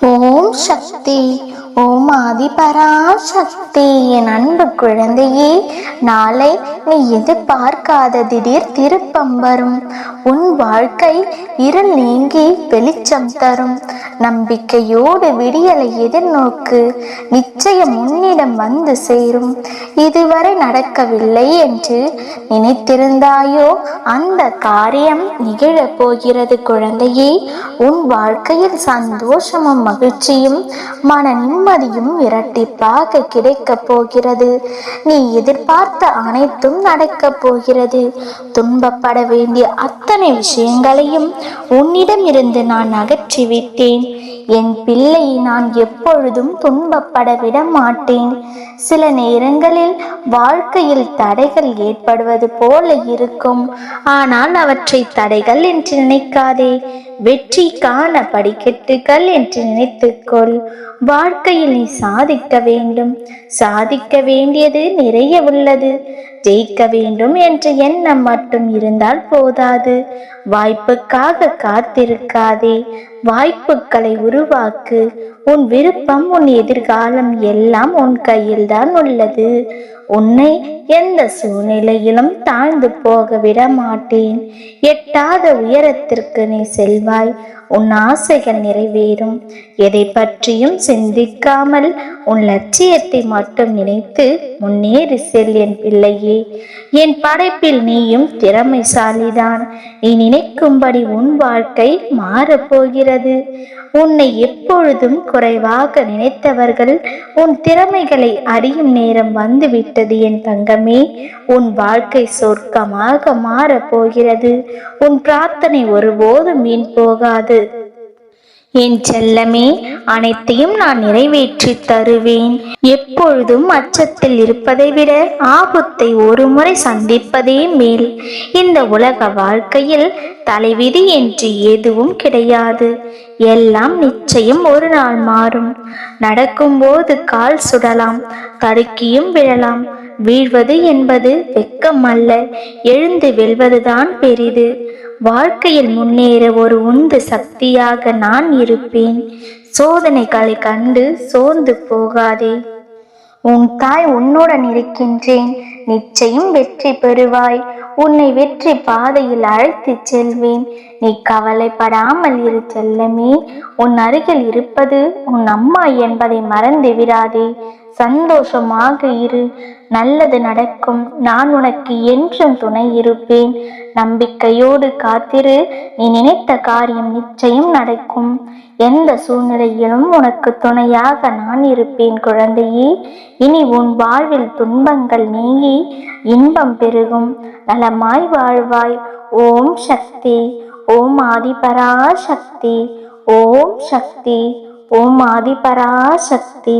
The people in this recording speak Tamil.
ஓம் சக்தி ஓம் ஆதிபராசக்தி. என் அன்பு குழந்தையே நாளை எதிர்பார்க்காத திடீர் திருப்பம் வரும். உன் வாழ்க்கை இருள் நீங்கி வெளிச்சம் தரும். நம்பிக்கையோடு விடியலை எதிர்நோக்கு. நிச்சயம் உன்னிடம் வந்து சேரும். இதுவரை நடக்கவில்லை என்று நினைத்திருந்தாயோ? அந்த காரியம் நிகழப் போகிறது குழந்தையே. உன் வாழ்க்கையில் சந்தோஷமும் மகிழ்ச்சியும் மன நிம்மதியும் இரட்டிப்பாக கிடைக்கப் போகிறது. நீ எதிர்பார்த்த அனைத்தும் நடக்கப் போகிறது. துன்பப்பட வேண்டிய அத்தனை விஷயங்களையும் உன்னிடமிருந்து நான் அகற்றி விட்டேன் என் பிள்ளையை நான் எப்பொழுதும் துன்பப்பட விட மாட்டேன். சில நேரங்களில் வாழ்க்கையில் தடைகள் ஏற்படுவது போல இருக்கும். ஆனால் அவற்றை தடைகள் என்று நினைக்காதே. வெற்றிக்கான படிக்கட்டுகள் என்று நினைத்துக்கொள். வாழ்க்கையில் நீ சாதிக்க வேண்டும். சாதிக்க வேண்டியது நிறைய உள்ளது. ஜெயிக்க வேண்டும் என்ற எண்ணம் மட்டும் இருந்தால் போதாது. வாய்ப்புக்காக காத்திருக்காதே. வாய்ப்புகளை உருவாக்கு. உன் விருப்பம் உன் எதிர்காலம் எல்லாம் உன் கையில்தான் உள்ளது. உன்னை எந்த சூழ்நிலையிலும் தாழ்ந்து போக விட மாட்டேன் எட்டாத உயரத்திற்கு நீ செல்வாய். உன் ஆசைகள் நிறைவேறும். எதை பற்றியும் சிந்திக்காமல் உன் லட்சியத்தை மட்டும் நினைத்து முன்னேறி செல் என் பிள்ளையே. என் படைப்பில் நீயும் திறமைசாலிதான். நீ நினைக்கும்படி உன் வாழ்க்கை மாறப்போகிறது உன்னை எப்பொழுதும் குறைவாக நினைத்தவர்கள் உன் திறமைகளை அறியும் நேரம் வந்துவிட்டது என் தங்கமே. உன் வாழ்க்கை சொர்க்கமாக மாறப்போகிறது உன் பிரார்த்தனை ஒருபோதும் வீண் போகாது. என் செல்லமே அனைத்தையும் நான் நிறைவேற்றி தருவேன். எப்பொழுதும் அச்சத்தில் இருப்பதை விட ஆபத்தை ஒருமுறை சந்திப்பதே மேல். இந்த உலக வாழ்க்கையில் தலைவிதி என்று எதுவும் கிடையாது. எல்லாம் நிச்சயம் ஒரு நாள் மாறும். நடக்கும்போது கால் சுடலாம் தடுக்கியும் விழலாம். வீழ்வது என்பது வெக்கம் அல்ல எழுந்து வெல்வதுதான் பெரிது. வாழ்க்கையில் முன்னேற ஒரு உந்து சக்தியாக நான் இருப்பேன். சோதனைகளை கண்டு சோர்ந்து போகாதே. உன் தாய் உன்னுடன் இருக்கின்றேன். நிச்சயம் வெற்றி பெறுவாய். உன்னை வெற்றி பாதையில் அழைத்துச் செல்வேன். நீ கவலைப்படாமல் இரு செல்லமே. உன் அருகில் இருப்பது உன் அம்மா என்பதை மறந்து விடாதே. சந்தோஷமாக இரு. நல்லது நடக்கும். நான் உனக்கு என்றும் துணை இருப்பேன். நம்பிக்கையோடு காத்திரு. நீ நினைத்த காரியம் நிச்சயம் நடக்கும். எந்த சூழ்நிலையிலும் உனக்கு துணையாக நான் இருப்பேன் குழந்தையே. இனி உன் வாழ்வில் துன்பங்கள் நீங்கி இன்பம் பெருகும். நலமாய் வாழ்வாய். ஓம் சக்தி. ஓம் ஆதிபரா சக்தி ஓம் சக்தி. ஓம் ஆதிபரா சக்தி